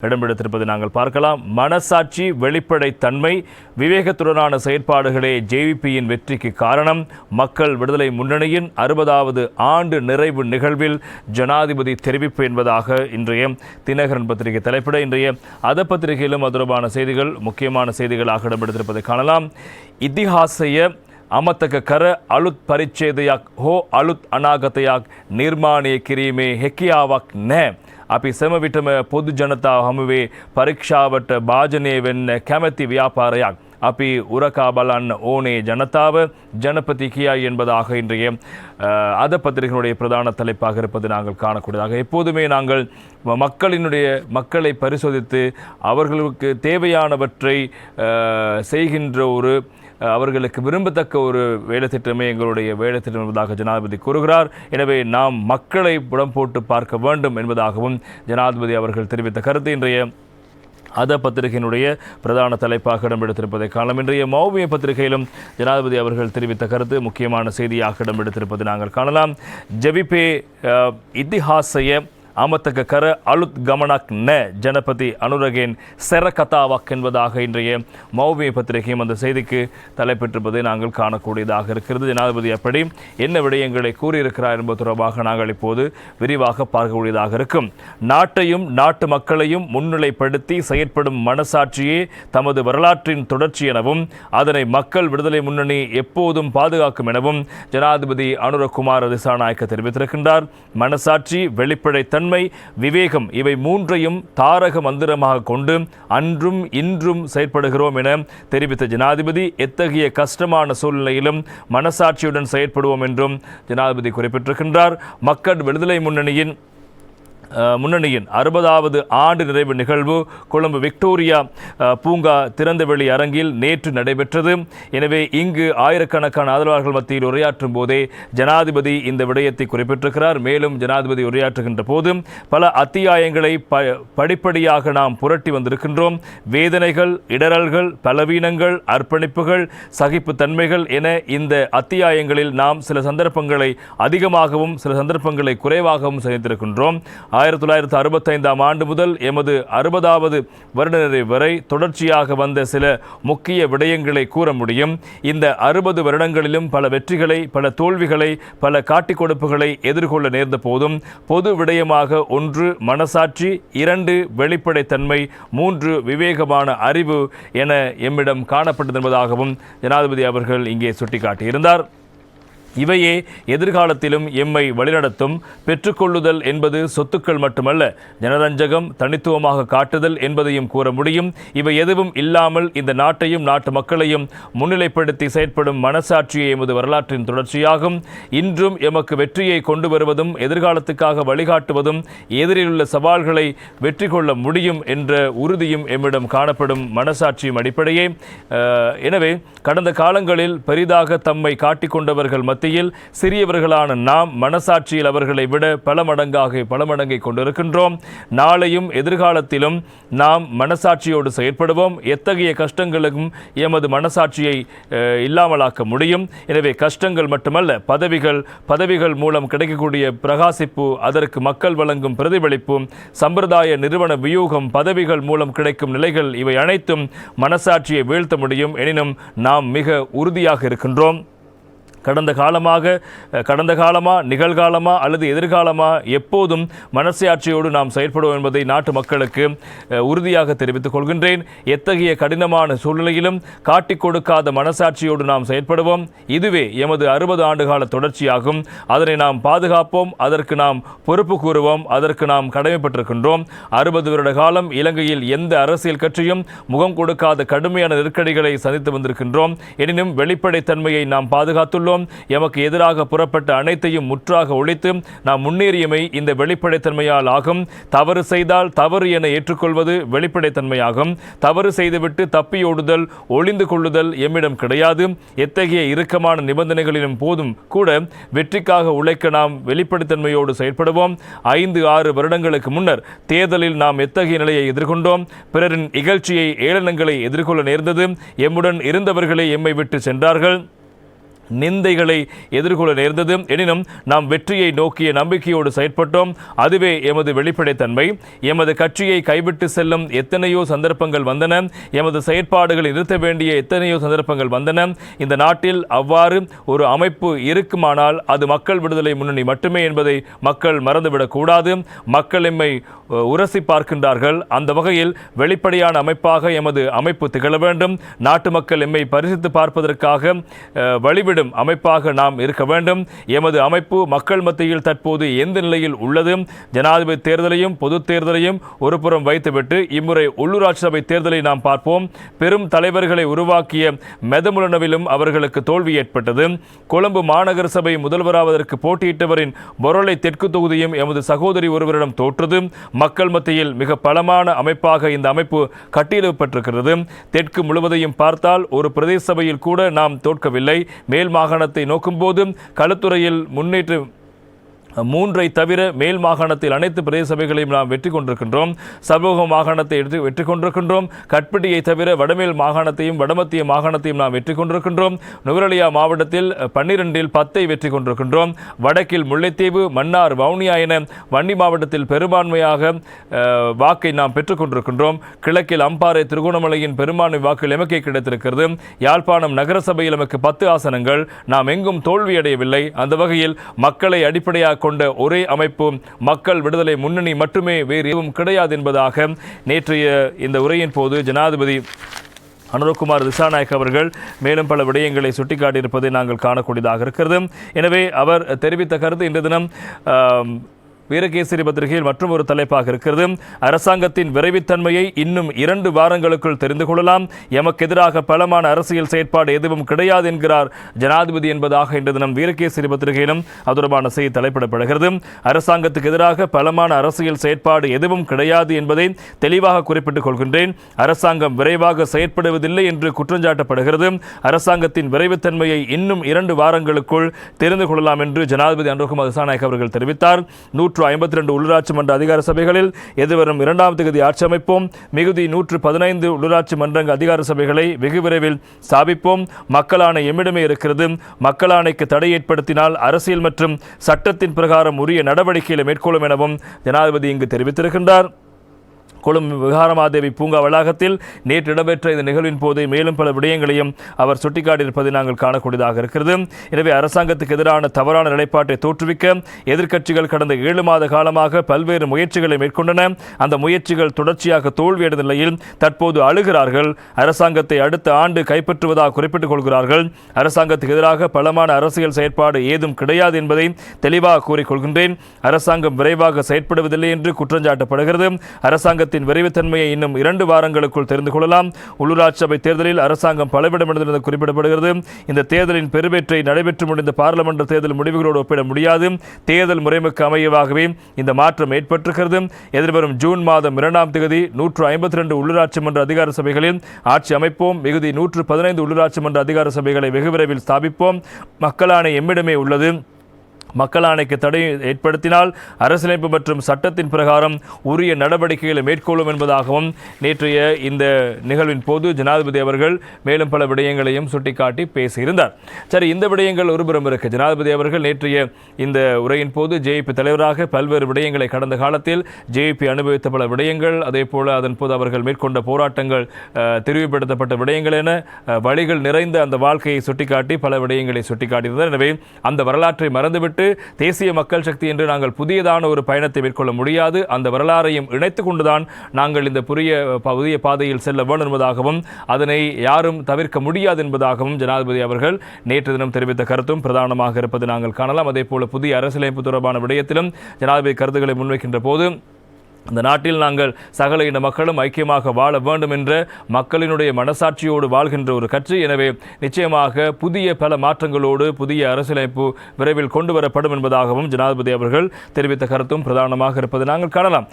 இடம்பெடுத்திருப்பதை நாங்கள் பார்க்கலாம் மனசாட்சி வெளிப்படைத்தன்மை விவேகத்துடனான செயற்பாடுகளே ஜேவிபியின் வெற்றிக்கு காரணம் மக்கள் விடுதலை முன்னணியின் அறுபதாவது ஆண்டு நிறைவு நிகழ்வில் ஜனாதிபதி தெரிவிப்பு என்பதாக இன்றைய தினகரன் பத்திரிகை தலைப்பிட இன்றைய அத பத்திரிகையிலும் அது தொடர்பான செய்திகள் முக்கியமான செய்திகளாக இடம்பெடுத்திருப்பதை காணலாம் இத்திஹாசய අමතක කර අලුත් පරිච්ඡේදයක් හෝ අලුත් අනාගතයක් නිර්මාණය කිරීමේ හැකියාවක් නැහැ. අපි සැම විටම පොදු ජනතාව හමුවේ පරීක්ෂාවට භාජනය වෙන්න කැමැති ව්‍යාපාරයක්. අපි உரக்கா බලන්න ஓனே ஜனதாவ ஜனபதி கியாய் என்பதாக இன்றைய அஹ், அத பத்திரிகையினுடைய பிரதான தலைப்பாக இருப்பது நாங்கள் காணக்கூடியதாக எப்போதுமே நாங்கள் ம- மக்களினுடைய மக்களை பரிசோதித்து அவர்களுக்கு தேவையானவற்றை அஹ், செய்கின்ற ஒரு அஹ், அவர்களுக்கு விரும்பத்தக்க ஒரு வேலைத்திட்டமே எங்களுடைய வேலைத்திட்டம் என்பதாக ஜனாதிபதி கூறுகிறார். எனவே நாம் மக்களை புடம் போட்டு பார்க்க வேண்டும் என்பதாகவும் ஜனாதிபதி அவர்கள் தெரிவித்த கருத்து. இன்றைய அத பத்திரிகையினுடைய பிரதான தலைப்பாக இடம்பெடுத்திருப்பதை காணலாம். இன்றைய மௌவிய பத்திரிகையிலும் ஜனாதிபதி அவர்கள் தெரிவித்த கருத்து முக்கியமான செய்தியாக இடம்பெடுத்திருப்பதை நாங்கள் காணலாம். ஜெபிபே இத்திஹாசைய அமத்தக கர அலுத் கமனாக் ந ஜனபதி அனுரகேன் செர கதாவாக் என்பதாக இன்றைய மௌவிய பத்திரிகையும் அந்த செய்திக்கு தலைப்பெற்றிருப்பதை நாங்கள் காணக்கூடியதாக இருக்கிறது. ஜனாதிபதி அப்படி என்ன விடயங்களை கூறியிருக்கிறார் என்பது தொடர்பாக நாங்கள் இப்போது விரிவாக பார்க்கக்கூடியதாக இருக்கும். நாட்டையும் நாட்டு மக்களையும் முன்னிலைப்படுத்தி செயற்படும் மனசாட்சியே தமது வரலாற்றின் தொடர்ச்சி எனவும் அதனை மக்கள் விடுதலை முன்னணி எப்போதும் பாதுகாக்கும் எனவும் ஜனாதிபதி அனுரகுமார் திசாநாயக்க தெரிவித்திருக்கின்றார். மனசாட்சி வெளிப்படைத்தன்மை விவேகம் இவை மூன்றையும் தாரக மந்திரமாக கொண்டு அன்றும் இன்றும் செயற்படுகிறோம் என தெரிவித்த ஜனாதிபதி எத்தகைய கஷ்டமான சூழ்நிலையிலும் மனசாட்சியுடன் செயற்படுவோம் என்றும் ஜனாதிபதி குறிப்பிட்டிருக்கின்றார். மக்கள் விடுதலை முன்னணியின் முன்னணியின் அறுபதாவது ஆண்டு நிறைவு நிகழ்வு கொழும்பு விக்டோரியா பூங்கா திறந்தவெளி அரங்கில் நேற்று நடைபெற்றது. எனவே இங்கு ஆயிரக்கணக்கான ஆதரவாளர்கள் மத்தியில் உரையாற்றும் போதே ஜனாதிபதி இந்த விடயத்தை குறிப்பிட்டிருக்கிறார். மேலும் ஜனாதிபதி உரையாற்றுகின்ற போது பல அத்தியாயங்களை ப படிப்படியாக நாம் புரட்டி வந்திருக்கின்றோம். வேதனைகள் இடரல்கள் பலவீனங்கள் அர்ப்பணிப்புகள் சகிப்புத்தன்மைகள் என இந்த அத்தியாயங்களில் நாம் சில சந்தர்ப்பங்களை அதிகமாகவும் சில சந்தர்ப்பங்களை குறைவாகவும் சந்தித்திருக்கின்றோம் ஆயிரத்தி தொள்ளாயிரத்தி அறுபத்தைந்தாம் ஆண்டு முதல் எமது அறுபதாவது வருடநிறை வரை தொடர்ச்சியாக வந்த சில முக்கிய விடயங்களை கூற முடியும். இந்த அறுபது வருடங்களிலும் பல வெற்றிகளை பல தோல்விகளை பல காட்டிக் கொடுப்புகளை எதிர்கொள்ள நேர்ந்த போதும் பொது விடயமாக ஒன்று மனசாட்சி இரண்டு வெளிப்படைத்தன்மை மூன்று விவேகமான அறிவு என எம்மிடம் காணப்பட்டது என்பதாகவும் ஜனாதிபதி அவர்கள் இங்கே சுட்டிக்காட்டியிருந்தார். இவையே எதிர்காலத்திலும் எம்மை வழிநடத்தும். பெற்றுக்கொள்ளுதல் என்பது சொத்துக்கள் மட்டுமல்ல ஜனரஞ்சகம் தனித்துவமாக காட்டுதல் என்பதையும் கூற முடியும். இவை எதுவும் இல்லாமல் இந்த நாட்டையும் நாட்டு மக்களையும் முன்னிலைப்படுத்தி செயற்படும் மனசாட்சியை எமது வரலாற்றின் தொடர்ச்சியாகும். இன்றும் எமக்கு வெற்றியை கொண்டு வருவதும் எதிர்காலத்துக்காக வழிகாட்டுவதும் எதிரிலுள்ள சவால்களை வெற்றி கொள்ள முடியும் என்ற உறுதியும் எம்மிடம் காணப்படும் மனசாட்சியும் அடிப்படையே. எனவே கடந்த காலங்களில் பெரிதாக தம்மை காட்டிக்கொண்டவர்கள் மத்தியில் சிறியவர்களான நாம் மனசாட்சியில் அவர்களை விட பல மடங்காக பல மடங்கை கொண்டிருக்கின்றோம். நாளையும் எதிர்காலத்திலும் நாம் மனசாட்சியோடு செயற்படுவோம். எத்தகைய கஷ்டங்களுக்கும் எமது மனசாட்சியை இல்லாமலாக்க முடியும். எனவே கஷ்டங்கள் மட்டுமல்ல பதவிகள் பதவிகள் மூலம் கிடைக்கக்கூடிய பிரகாசிப்பு அதற்கு மக்கள் வழங்கும் பிரதிபலிப்பு சம்பிரதாய நிறுவன வியூகம் பதவிகள் மூலம் கிடைக்கும் நிலைகள் இவை அனைத்தும் மனசாட்சியை வீழ்த்த முடியும். எனினும் நாம் மிக உறுதியாக இருக்கின்றோம். கடந்த காலமாக கடந்த காலமாக நிகழ்காலமாக அல்லது எதிர்காலமாக எப்போதும் மனசாட்சியோடு நாம் செயற்படுவோம் என்பதை நாட்டு மக்களுக்கு உறுதியாக தெரிவித்துக் கொள்கின்றேன். எத்தகைய கடினமான சூழ்நிலையிலும் காட்டிக் கொடுக்காத மனசாட்சியோடு நாம் செயற்படுவோம். இதுவே எமது அறுபது ஆண்டுகால தொடர்ச்சியாகும். அதனை நாம் பாதுகாப்போம். அதற்கு நாம் பொறுப்பு கூறுவோம். அதற்கு நாம் கடமைப்பட்டிருக்கின்றோம். அறுபது வருட காலம் இலங்கையில் எந்த அரசியல் கட்சியும் முகம் கொடுக்காத கடுமையான நெருக்கடிகளை சந்தித்து வந்திருக்கின்றோம். எனினும் வெளிப்படைத்தன்மையை நாம் பாதுகாத்துள்ளோம். எமக்கு எதிராக புறப்பட்ட அனைத்தையும் முற்றாக ஒழித்து நாம் முன்னேறியமை இந்த வெளிப்படைத்தன்மையால் ஆகும். தவறு செய்தால் தவறு என ஏற்றுக்கொள்வது வெளிப்படைத்தன்மையாகும். தவறு செய்துவிட்டு தப்பியோடுதல் ஒளிந்து கொள்ளுதல் எம்மிடம் கிடையாது. எத்தகைய இறுக்கமான நிபந்தனைகளிலும் போதும் கூட வெற்றிக்காக உழைக்க நாம் வெளிப்படைத்தன்மையோடு செயற்படுவோம். ஐந்து ஆறு வருடங்களுக்கு முன்னர் தேர்தலில் நாம் எத்தகைய நிலையை எதிர்கொண்டோம்? பிறரின் இகழ்ச்சியை ஏளனங்களை எதிர்கொள்ள நேர்ந்தது. எம்முடன் இருந்தவர்களே எம்மை விட்டு சென்றார்கள். நிந்தைகளை எதிர்கொள்ள நேர்ந்தது. எனினும் நாம் வெற்றியை நோக்கிய நம்பிக்கையோடு செயற்பட்டோம். அதுவே எமது வெளிப்படைத்தன்மை எமது கட்சியை கைவிட்டு செல்லும் எத்தனையோ சந்தர்ப்பங்கள் வந்தன. எமது செயற்பாடுகளை நிறுத்த வேண்டிய எத்தனையோ சந்தர்ப்பங்கள் வந்தன. இந்த நாட்டில் அவ்வாறு ஒரு அமைப்பு இருக்குமானால் அது மக்கள் விடுதலை முன்னணி மட்டுமே என்பதை மக்கள் மறந்துவிடக்கூடாது மக்கள் எம்மை உரசி பார்க்கின்றார்கள். அந்த வகையில் வெளிப்படையான அமைப்பாக எமது அமைப்பு திகழ வேண்டும். நாட்டு மக்கள் எம்மை பரிசித்து பார்ப்பதற்காக வழிவிட தேடும் அமைப்பாக நாம் இருக்க வேண்டும். எமது அமைப்பு மக்கள் மத்தியில் தற்போது எந்த நிலையில் உள்ளது? ஜனாதிபதி தேர்தலையும் பொது தேர்தலையும் ஒருபுறம் வைத்துவிட்டு இம்முறை உள்ளூராட்சி சபை தேர்தலை நாம் பார்ப்போம். பெரும் தலைவர்களை உருவாக்கிய மெதமுலனவிலும் அவர்களுக்கு தோல்வி ஏற்பட்டது. கொழும்பு மாநகர சபை முதல்வராவதற்கு போட்டியிட்டவரின் பொருளை தெற்கு தொகுதியும் எமது சகோதரி ஒருவரிடம் தோற்றது. மக்கள் மத்தியில் மிக பலமான அமைப்பாக இந்த அமைப்பு கட்டியெழுப்பப்பட்டிருக்கிறது. தெற்கு முழுவதையும் பார்த்தால் ஒரு பிரதேச சபையில் கூட நாம் தோற்கவில்லை. மேல் மாகாணத்தை நோக்கும்போது களத்துறையில் முன்னேற்றம் மூன்றை தவிர மேல் மாகாணத்தில் அனைத்து பிரதேச சபைகளையும் நாம் வெற்றி கொண்டிருக்கின்றோம். சர்வக மாகாணத்தை எடுத்து வெற்றி கொண்டிருக்கின்றோம். கட்பிட்டியை தவிர வடமேல் மாகாணத்தையும் வடமத்திய மாகாணத்தையும் நாம் வெற்றி கொண்டிருக்கின்றோம். நுவரலியா மாவட்டத்தில் பன்னிரெண்டில் பத்தை வெற்றி கொண்டிருக்கின்றோம். வடக்கில் முல்லைத்தீவு மன்னார் வவுனியா என வன்னி மாவட்டத்தில் பெரும்பான்மையாக வாக்கை நாம் பெற்றுக்கொண்டிருக்கின்றோம் கிழக்கில் அம்பாறை திருகோணமலையின் பெரும்பான்மை வாக்கு எமக்கே கிடைத்திருக்கிறது. யாழ்ப்பாணம் நகரசபையில் எமக்கு பத்து ஆசனங்கள். நாம் எங்கும் தோல்வியடையவில்லை. அந்த வகையில் மக்களை அடிப்படையாக கொண்ட ஒரே அமைப்பு மக்கள் விடுதலை முன்னணி மட்டுமே வேறு எதுவும் கிடையாது என்பதாக நேற்றைய இந்த உரையின் போது ஜனாதிபதி அனுரகுமார் திசாநாயக் அவர்கள் மேலும் பல விடயங்களை சுட்டிக்காட்டியிருப்பதை நாங்கள் காணக்கூடியதாக இருக்கிறது. எனவே அவர் தெரிவித்த கருத்து இன்று தினம் வீரகேசரி பத்திரிகையில் மற்றும் ஒரு தலைப்பாக இருக்கிறது. அரசாங்கத்தின் விரைவுத்தன்மையை இன்னும் இரண்டு வாரங்களுக்குள் தெரிந்து கொள்ளலாம். எமக்கு எதிராக பலமான அரசியல் செயற்பாடு எதுவும் கிடையாது என்கிறார் ஜனாதிபதி என்பதாக இன்று தினம் வீரகேசரி பத்திரிகையிலும் அது தொடர்பான செய்தி தலைப்பிடப்படுகிறது. அரசாங்கத்துக்கு எதிராக பலமான அரசியல் செயற்பாடு எதுவும் கிடையாது என்பதை தெளிவாக குறிப்பிட்டுக் கொள்கின்றேன். அரசாங்கம் விரைவாக செயற்படுவதில்லை என்று குற்றஞ்சாட்டப்படுகிறது அரசாங்கத்தின் விரைவுத்தன்மையை இன்னும் இரண்டு வாரங்களுக்குள் தெரிந்து கொள்ளலாம் என்று ஜனாதிபதி அனுகுமார் திசாநாயக் அவர்கள் தெரிவித்தார். நூற்று ஐம்பத்தி ரெண்டு உள்ளூராட்சி மன்ற அதிகார சபைகளில் எதிர்வரும் இரண்டாம் தேதி ஆட்சி அமைப்போம். மிகுதி நூற்று பதினைந்து உள்ளூராட்சி மன்றங்க அதிகார சபைகளை வெகு விரைவில் ஸ்தாபிப்போம். மக்களான எம்மிடமே இருக்கிறது. மக்களாணைக்கு தடை ஏற்படுத்தினால் அரசியல் மற்றும் சட்டத்தின் பிரகாரம் உரிய நடவடிக்கைகளை மேற்கொள்ளும் எனவும் ஜனாதிபதி இங்கு தெரிவித்திருக்கின்றார். கொழும்பு விகாரமாதேவி பூங்கா வளாகத்தில் நேற்று இடம்பெற்ற இந்த நிகழ்வின் போது மேலும் பல விடயங்களையும் அவர் சுட்டிக்காட்டியிருப்பதை நாங்கள் காணக்கூடியதாக இருக்கிறது. எனவே அரசாங்கத்துக்கு எதிரான தவறான நிலைப்பாட்டை தோற்றுவிக்க எதிர்க்கட்சிகள் கடந்த ஏழு மாத காலமாக பல்வேறு முயற்சிகளை மேற்கொண்டன. அந்த முயற்சிகள் தொடர்ச்சியாக தோல்வியடைந்த நிலையில் தற்போது அழுகிறார்கள். அரசாங்கத்தை அடுத்த ஆண்டு கைப்பற்றுவதாக குறிப்பிட்டுக் கொள்கிறார்கள். அரசாங்கத்துக்கு எதிராக பலமான அரசியல் செயற்பாடு ஏதும் கிடையாது என்பதை தெளிவாக கூறிக்கொள்கின்றேன் அரசாங்கம் விரைவாக செயற்படுவதில்லை என்று குற்றஞ்சாட்டப்படுகிறது. அரசாங்கத்தை அரசாங்கத்தின் விரைவுத்தன்மையை இன்னும் இரண்டு வாரங்களுக்குள் தெரிந்து கொள்ளலாம். உள்ளூராட்சி சபை தேர்தலில் அரசாங்கம் பலவிடமிருந்தது குறிப்பிடப்படுகிறது. இந்த தேர்தலின் பெருவெற்றை நடைபெற்று முடிந்த பாராளுமன்ற தேர்தல் முடிவுகளோடு ஒப்பிட முடியாது. தேர்தல் முறைமைக்கு அமையவாகவே இந்த மாற்றம் ஏற்பட்டிருக்கிறது. எதிர்வரும் ஜூன் மாதம் இரண்டாம் தேதி நூற்று ஐம்பத்தி ரெண்டு உள்ளூராட்சி மன்ற அதிகார சபைகளில் ஆட்சி அமைப்போம். மிகுதி நூற்று பதினைந்து உள்ளூராட்சி மன்ற அதிகார சபைகளை வெகு விரைவில் ஸ்தாபிப்போம். மக்களான எம்மிடமே உள்ளது. மக்கள் ஆணைக்கு தடை ஏற்படுத்தினால் அரசியலமைப்பு மற்றும் சட்டத்தின் பிரகாரம் உரிய நடவடிக்கைகளை மேற்கொள்ளும் என்பதாகவும் நேற்றைய இந்த நிகழ்வின் போது ஜனாதிபதி அவர்கள் மேலும் பல விடயங்களையும் சுட்டிக்காட்டி பேசியிருந்தார். சரி இந்த விடயங்கள் ஒருபுறம் இருக்கு. ஜனாதிபதி அவர்கள் நேற்றைய இந்த உரையின் போது ஜேபி தலைவராக பல்வேறு விடயங்களை கடந்த காலத்தில் ஜேபி அனுபவித்த பல விடயங்கள் அதே போல அதன் போது அவர்கள் மேற்கொண்ட போராட்டங்கள் தெரிவுபடுத்தப்பட்ட விடயங்கள் என வழிகள் நிறைந்த அந்த வாழ்க்கையை சுட்டிக்காட்டி பல விடயங்களை சுட்டிக்காட்டியிருந்தார். எனவே அந்த வரலாற்றை மறந்துவிட்டு தேசிய மக்கள் சக்தி என்று நாங்கள் புதியதான ஒரு பயணத்தை மேற்கொள்ள முடியாது. அந்த வரலாறையும் இணைத்து கொண்டுதான் நாங்கள் இந்த புதிய புதிய பாதையில் செல்ல வேண்டும் என்பதாகவும் அதனை யாரும் தவிர்க்க முடியாது என்பதாகவும் ஜனாதிபதி அவர்கள் நேற்று தினம் தெரிவித்த கருத்தும் பிரதானமாக இருப்பது நாங்கள் காணலாம். அதே போல புதிய அரசியலமைப்பு தொடர்பான விடயத்திலும் ஜனாதிபதி கருத்துக்களை முன்வைக்கின்ற போது அந்த நாட்டில் நாங்கள் சகல இன மக்களும் ஐக்கியமாக வாழ வேண்டும் என்ற மக்களினுடைய மனசாட்சியோடு வாழ்கின்ற ஒரு கட்சி. எனவே நிச்சயமாக புதிய பல மாற்றங்களோடு புதிய அரசியலமைப்பு விரைவில் கொண்டு வரப்படும் என்பதாகவும் ஜனாதிபதி அவர்கள் தெரிவித்த கருத்தும் பிரதானமாக இருப்பதை நாங்கள் காணலாம்.